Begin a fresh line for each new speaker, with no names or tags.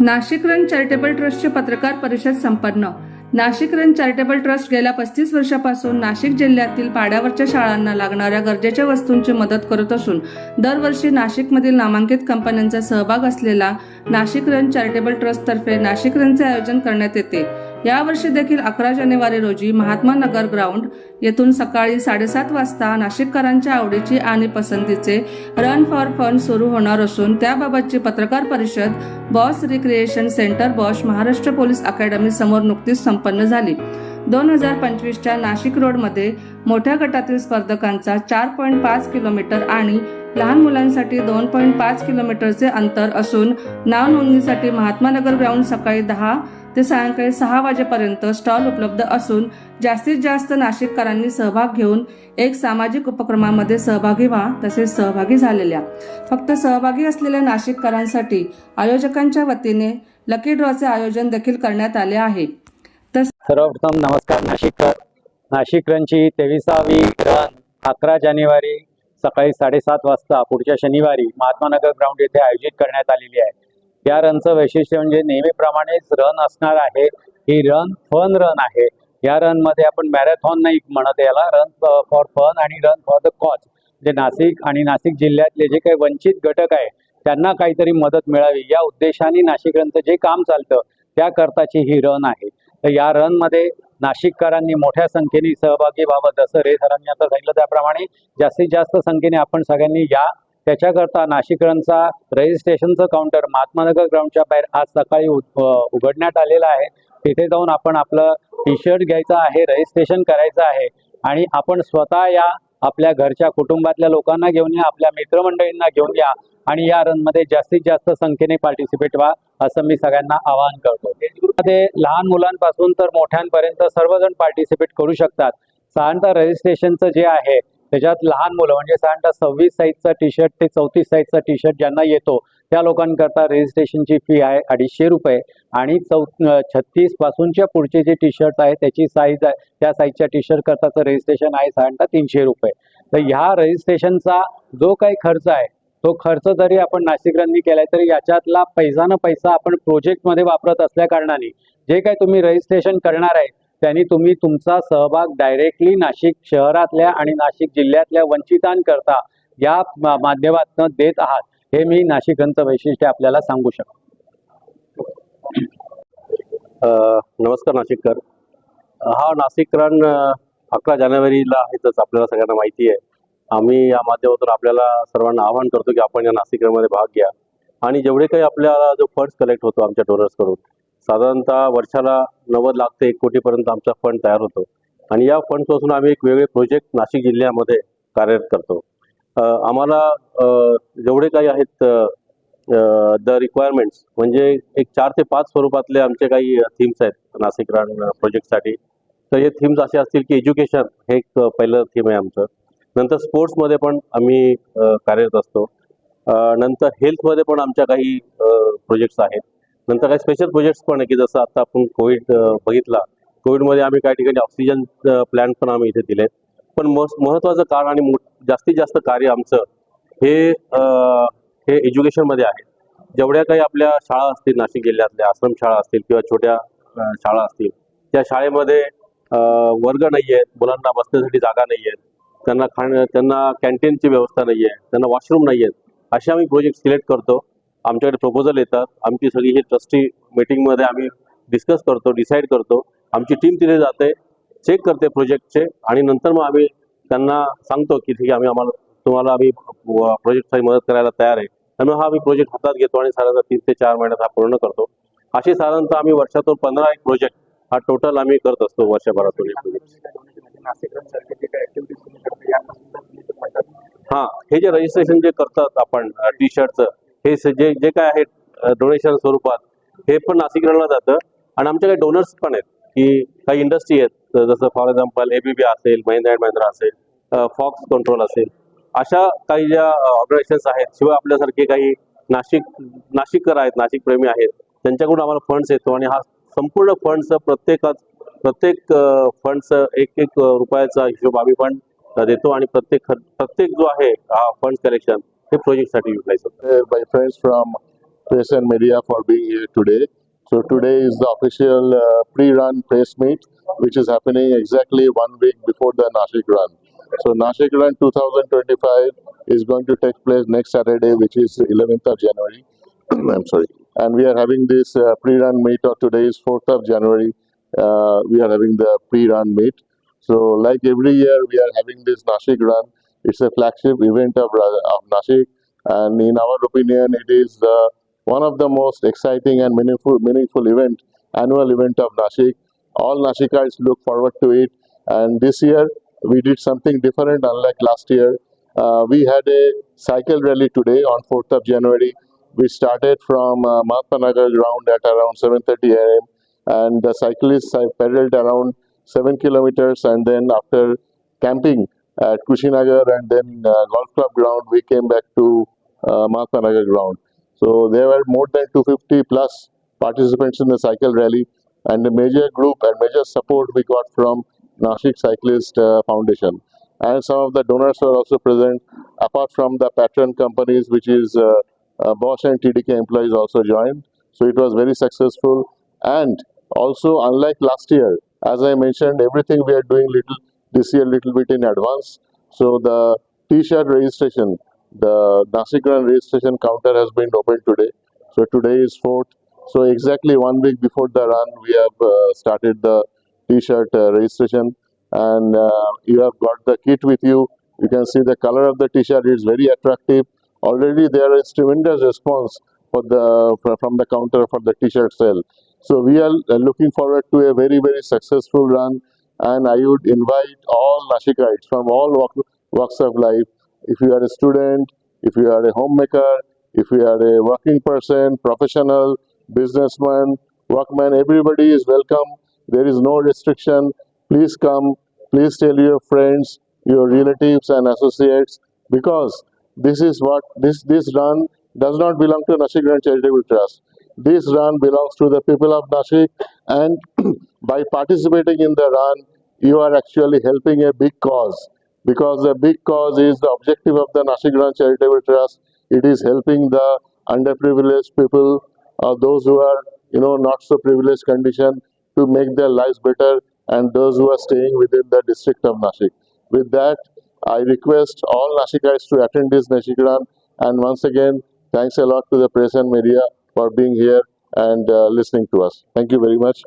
Nashik run charitable ट्रस्टचे पत्रकार परिषद संपन्न. नाशिक रन चॅरिटेबल ट्रस्ट गेल्या पस्तीस वर्षापासून नाशिक जिल्ह्यातील पाड्यावरच्या शाळांना लागणाऱ्या गरजेच्या वस्तूंची मदत करत असून दरवर्षी नाशिकमधील नामांकित कंपन्यांचा सहभाग असलेला नाशिक रन चॅरिटेबल ट्रस्टतर्फे नाशिक रनचे आयोजन करण्यात येते. यावर्षी देखील अकरा जानेवारी रोजी महात्मा नगर ग्राउंड येथून सकाळी साडेसात वाजता नाशिककरांच्या आवडीची आणि पसंतीचे रन फॉर फन सुरू होणार असून त्याबाबतची पत्रकार परिषद Bosch recreation centre Bosch Maharashtra police academy समोर नुकतीच संपन्न झाली. दोन हजार पंचवीसच्या नाशिक रोडमध्ये मोठ्या गटातील स्पर्धकांचा चार पॉईंट पाच किलोमीटर आणि लहान मुलांसाठी दोन पॉईंट पाच किलोमीटरचे अंतर असून नाव नोंदणीसाठी महात्मा नगर ग्राउंड सकाळी दहा ते सायंकाळी सहा वाजेपर्यंत स्टॉल उपलब्ध असून जास्तीत जास्त नाशिककरांनी सहभाग घेऊन एक सामाजिक उपक्रमामध्ये सहभागी व्हा तसेच सहभागी झालेल्या. फक्त सहभागी असलेल्या नाशिककरांसाठी आयोजकांच्या वतीने लकी ड्रॉचे आयोजन देखील करण्यात आले आहे.
सर्वप्रथम नमस्कार नाशिककर. नाशिकरांची तेविसावी रन अकरा जानेवारी सकाळी साडेसात वाजता पुढच्या शनिवारी महात्मा नगर ग्राउंड येथे आयोजित करण्यात आलेली आहे. या रनचं वैशिष्ट्य म्हणजे नेहमीप्रमाणेच रन असणार आहे. ही रन फन रन आहे. या रनमध्ये आपण मॅरेथॉन नाही म्हणत याला रन फॉर फन आणि रन फॉर द कॉज जे नाशिक आणि नाशिक जिल्ह्यातले जे काही वंचित घटक आहे त्यांना काहीतरी मदत मिळावी. या उद्देशाने नाशिक रनचं जे काम चालतं त्याकरताची ही रन आहे. तर या रनमध्ये नाशिककरांनी मोठ्या संख्येने सहभागी व्हावं जसं रे सरांनी आता सांगितलं त्याप्रमाणे जास्तीत जास्त संख्येने आपण सगळ्यांनी या. त्याच्याकरता नाशिकरांचा रजिस्ट्रेशनचं काउंटर महात्मानगर ग्राउंडच्या बाहेर आज सकाळी उघडण्यात आलेलं आहे. तिथे जाऊन आपण आपलं टी शर्ट घ्यायचं आहे रजिस्ट्रेशन करायचं आहे आणि आपण स्वतः या आपल्या घरच्या कुटुंबातल्या लोकांना घेऊन या आपल्या मित्रमंडळींना घेऊन या आणि या रनमध्ये जास्तीत जास्त संख्येने पार्टिसिपेट व्हा असं मी सगळ्यांना आवाहन करतो. मध्ये लहान मुलांपासून तर मोठ्यांपर्यंत सर्वजण पार्टिसिपेट करू शकतात. साधारणतः रजिस्ट्रेशनचं जे आहे त्याच्यात लहान मुलं म्हणजे साधारणतः सव्वीस साईजचा टी शर्ट ते चौतीस साईजचा टी शर्ट ज्यांना येतो त्या लोकांकरता रजिस्ट्रेशनची फी आहे अडीचशे रुपये. आणि चौ छत्तीस पासूनच्या पुढचे जे टी शर्ट आहे त्याची साईज आहे त्या साईजच्या टी शर्ट करताचं रजिस्ट्रेशन आहे साधारणतः तीनशे रुपये. तर ह्या रजिस्ट्रेशनचा जो काही खर्च आहे तो खर्च जरी आपण नाशिकरांनी केलाय तरी याच्यातला पैसा न पैसा आपण प्रोजेक्टमध्ये वापरत असल्या कारणाने जे काही तुम्ही रजिस्ट्रेशन करणार आहे त्यांनी तुम्ही तुमचा सहभाग डायरेक्टली नाशिक शहरातल्या आणि नाशिक जिल्ह्यातल्या वंचितांकरता या माध्यमातून देत आहात. हे मी नाशिकांचं वैशिष्ट्य आपल्याला सांगू शकतो.
नमस्कार नाशिककर. हा नाशिक रन अकरा जानेवारीला आहेतच आपल्याला सगळ्यांना माहिती आहे. आम्ही या माध्यमातून आपल्याला सर्वांना आवाहन करतो की आपण या नाशिकमध्ये भाग घ्या. आणि जेवढे काही आपल्याला जो फंड्स कलेक्ट होतो आमच्या डोनर्सकडून साधारणतः वर्षाला नव्वद लाख ते एक कोटीपर्यंत आमचा फंड तयार होतो. आणि या फंडपासून आम्ही एक वेगळे प्रोजेक्ट नाशिक जिल्ह्यामध्ये कार्यरत करतो. आम्हाला जेवढे काही आहेत द रिक्वायरमेंट्स म्हणजे एक चार ते पाच स्वरूपातले आमचे काही थीम्स आहेत नाशिक रान प्रोजेक्टसाठी तर हे थीम्स असे असतील की एज्युकेशन हे एक पहिलं थीम आहे आमचं. नंतर स्पोर्ट्समध्ये पण आम्ही कार्यरत असतो. नंतर हेल्थमध्ये पण आमच्या काही प्रोजेक्ट्स आहेत. नंतर काही स्पेशल प्रोजेक्ट्स पण आहे की जसं आता आपण कोविड बघितला. कोविडमध्ये आम्ही काही ठिकाणी ऑक्सिजन प्लॅन पण आम्ही इथे दिलेत. पण महत्त्वाचं कारण आणि मो जास्तीत जास्त कार्य आमचं हे हे एज्युकेशनमध्ये आहे. जेवढ्या काही आपल्या शाळा असतील नाशिक जिल्ह्यातल्या आश्रम शाळा असतील किंवा छोट्या शाळा असतील त्या शाळेमध्ये वर्ग नाही आहेत मुलांना बसण्यासाठी जागा नाही आहेत त्यांना खाण त्यांना कॅन्टीनची व्यवस्था नाही आहे त्यांना वॉशरूम नाही आहेत असे आम्ही प्रोजेक्ट सिलेक्ट करतो आमच्याकडे प्रपोजल येतात आमची सगळी ही ट्रस्टी मीटिंगमध्ये आम्ही डिस्कस करतो डिसाईड करतो आमची टीम तिथे जाते चेक करते प्रोजेक्टचे आणि नंतर मग आम्ही त्यांना सांगतो की ठीक आहे आम्ही आम्हाला तुम्हाला आम्ही प्रोजेक्टसाठी मदत करायला तयार आहे त्यामुळे हा आम्ही प्रोजेक्ट हातात घेतो आणि साधारणतः तीन ते चार महिन्यात हा पूर्ण करतो असे साधारणतः आम्ही वर्षातून पंधरा एक प्रोजेक्ट हा टोटल आम्ही करत असतो वर्षभरातून हा हे जे रजिस्ट्रेशन जे करतात आपण टी शर्टचं हे जे जे काय आहे डोनेशन स्वरूपात हे पण नाशिकला जातं. आणि आमच्याकडे काही डोनर्स पण आहेत की काही इंडस्ट्री आहेत जसं फॉर एक्झाम्पल एबीबी असेल महिंद्रा अँड महिंद्रा असेल फॉक्स कंट्रोल असेल अशा काही ज्या ऑर्गनायझेशन्स आहेत शिवाय आपल्यासारखे काही नाशिक नाशिककर आहेत नाशिक प्रेमी आहेत त्यांच्याकडून आम्हाला फंड्स येतो. आणि हा संपूर्ण फंड्स प्रत्येकात प्रत्येक फंडचं एक एक रुपयाचा हिशोब आम्ही पण देतो आणि प्रत्येक खर्च- प्रत्येक जो आहे हा फंड कलेक्शन हे प्रोजेक्टसाठी युटिलाइज होतो
uh, by friends from press and media for being here today. So today is the official uh, pre-run press meet, which is happening exactly one week before the Nashik run. So Nashik run 2025 is going to take place next Saturday, which is 11th of January. I'm sorry. And we are having this uh, pre-run meet of today is 4th of January. Uh, we are having the pre-run meet. So like every year, we are having this Nashik run. It's a flagship event of, of Nashik. And in our opinion, it is one of the most exciting and meaningful, meaningful event, annual event of Nashik. All Nashikites look forward to it. And this year, we did something different unlike last year. Uh, we had a cycle rally today on 4th of January. We started from uh, Mahatma Nagar ground at around 7.30 am and the cyclists uh, pedaled around 7 kilometers and then after camping at Kushinagar and then uh, golf club ground, we came back to uh, ground. So there were more than 250 plus participants in the cycle rally and a major group and major support we got from Nashik Cyclist uh, Foundation. And some of the donors were also present, apart from the patron companies, which is uh, uh, Bosch and TDK employees also joined. So it was very successful. And also, unlike last year, as I mentioned, everything we are doing little this year, little bit in advance. So the T-shirt registration, the Nashik Run registration counter has been opened today. So today is fourth. So exactly one week before the run, we have uh, started the T-shirt uh, registration, and uh, you have got the kit with you. You can see the color of the T-shirt is very attractive. Already there is tremendous response for the fr- from the counter for the T-shirt sale. So we are uh, looking forward to a very very successful run, and I would invite all Nashikites from all walk, walks of life. If you are a student, if you are a homemaker, if you are a working person, professional, businessman, workman, everybody is welcome. There is no restriction. Please come. Please tell your friends, your relatives, and associates because this is what this this run does not belong to Nashik Grand Charitable Trust. This run belongs to the people of Nashik, and by participating in the run, you are actually helping a big cause because the big cause is the objective of the Nashik Run Charitable Trust. It is helping the underprivileged people, uh, those who are you know not so privileged condition, to make their lives better, and those who are staying within the district of Nashik. With that, I request all Nashikites to attend this Nashik Run, and once again, thanks a lot to the press and media for being here and uh, listening to us. Thank you very much.